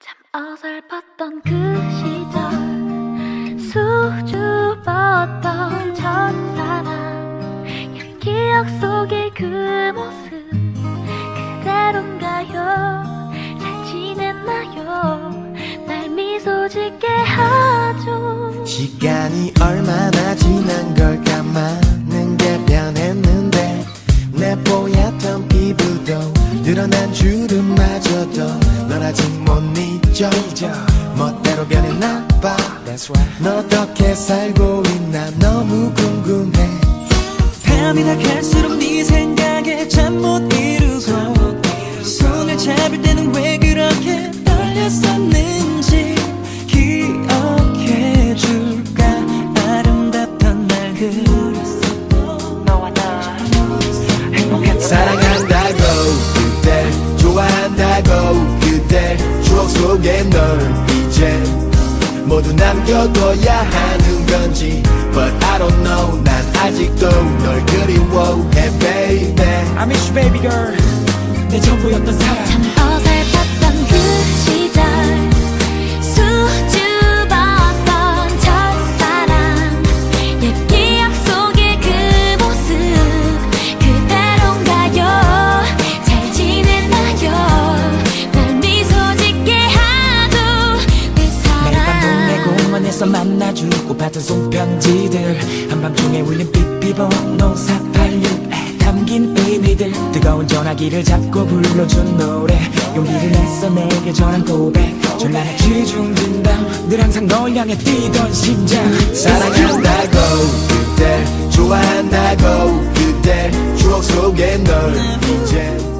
참 어설펐던 그 시절. 수줍었던 첫사랑 옛 기억 속의 그 모습 그대로인가요? 잘 지냈나요? 날 미소 짓게 하죠. 시간이 얼마나 지난 걸까 많은 게 변했는데 내 뽀얗던 피부도 늘어난 주름마저도 널 아직 못 잊어. 멋대로 변했나 봐. 넌 어떻게 살고 있나 너무 궁금해. 밤이 다 갈수록 네 생각에 잠 못 이루고 손을 잡을 때는 왜 그렇게 떨렸었는지 기억해 줄까? 아름답던 날들 너와 나 행복했던 그댈 좋아한다고 그댈 추억 속에 널 이제 모두 남겨둬야 하는 건지. But I don't know 난 아직도 널 그리워해 baby. I miss you baby girl. 내 전부였던 사람 공원에서 만나주고 받은 손편지들. 한밤중에 울린 삐삐번호 486에 담긴 의미들. 뜨거운 전화기를 잡고 불러준 노래. 용기를 내서 내게 전한 고백. 전란의 쥐중진담. 늘 항상 널 향해 뛰던 심장. 사랑한다고 그댈 좋아한다고 그댈 추억 속에 널 이제